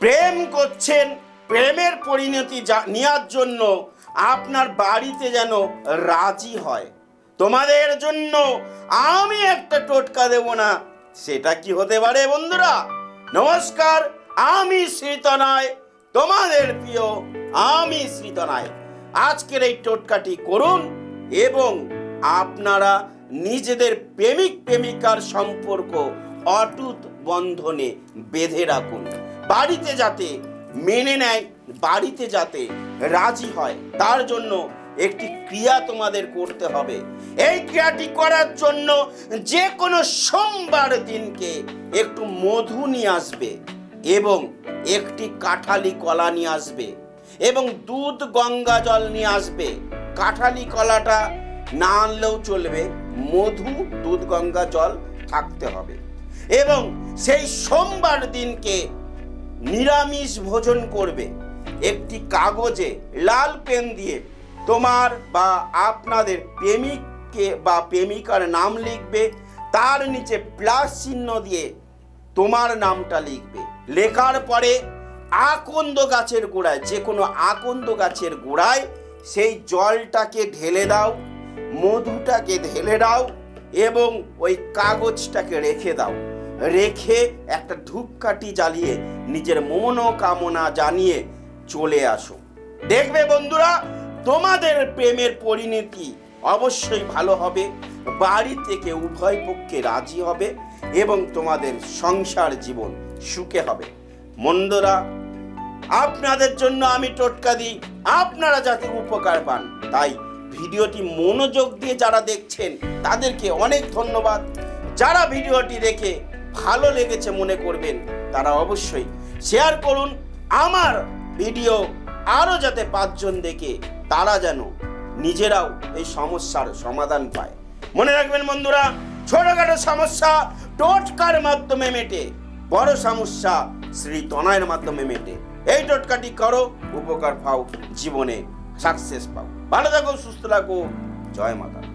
প্রেম করছেন, প্রেমের পরিণতি নেওয়ার জন্য আপনার বাড়িতে যেন রাজি হয়। তোমাদের জন্য আমি একটা টোটকা দেব না, সেটা কি হতে পারে বন্ধুরা? নমস্কার, আমি শ্রীতনায় তোমাদের প্রিয় আমি শ্রীতনায় আজকের এই টোটকাটি করুন এবং আপনারা নিজেদের প্রেমিক প্রেমিকার সম্পর্ক অটুট বন্ধনে বেঁধে রাখুন। বাড়িতে যাতে মেনে নেয়, বাড়িতে যাতে রাজি হয়, তার জন্য একটি ক্রিয়া তোমাদের করতে হবে। এই ক্রিয়াটি করার জন্য যে কোনো সোমবার দিনকে একটু মধু নিয়ে আসবে এবং একটি কাঁঠালি কলা নিয়ে আসবে এবং দুধ, গঙ্গা জল নিয়ে আসবে। কাঁঠালি কলাটা না আনলেও চলবে, মধু, দুধ, গঙ্গা জল থাকতে হবে। এবং সেই সোমবার দিনকে নিরামিষ ভোজন করবে। একটি কাগজে লাল পেন দিয়ে তোমার বা আপনাদের প্রেমিককে বা প্রেমিকার নাম লিখবে। তার নিচে প্লাস চিহ্ন দিয়ে তোমার নামটা লিখবে। লেখার পরে আকন্দ গাছের গোড়ায় যে কোনো আকন্দ গাছের গোড়ায় সেই জলটাকে ঢেলে দাও, মধুটাকে ঢেলে দাও এবং ওই কাগজটাকে রেখে দাও। রেখে একটা ধূপকাঠি জ্বালিয়ে নিজের মনোকামনা জানিয়ে চলে আসো। দেখবে বন্ধুরা, তোমাদের প্রেমের পরিণতি অবশ্যই ভালো হবে, বাড়ি থেকে উভয় পক্ষে রাজি হবে এবং তোমাদের সংসার জীবন সুখে হবে। মন্দরা আপনাদের জন্য আমি টোটকা দিই, আপনারা যাতে উপকার পান। তাই ভিডিওটি মনোযোগ দিয়ে যারা দেখছেন, তাদেরকে অনেক ধন্যবাদ। যারা ভিডিওটি দেখে ভালো লেগেছে মনে করবেন, তারা অবশ্যই শেয়ার করুন। আমার ভিডিও আরও যাতে পাঁচজন দেখে, তারা যেন নিজেরাও এই সমস্যার সমাধান পায়। মনে রাখবেন বন্ধুরা, ছোটখাটো সমস্যা টোটকার মাধ্যমে মেটে, বড় সমস্যা শ্রী তনয়ের মাধ্যমে মেটে। এই টোটকাটি করো, উপকার পাও, জীবনে সাকসেস পাও। ভালো থাকো, সুস্থ থাকো। জয় মাতা।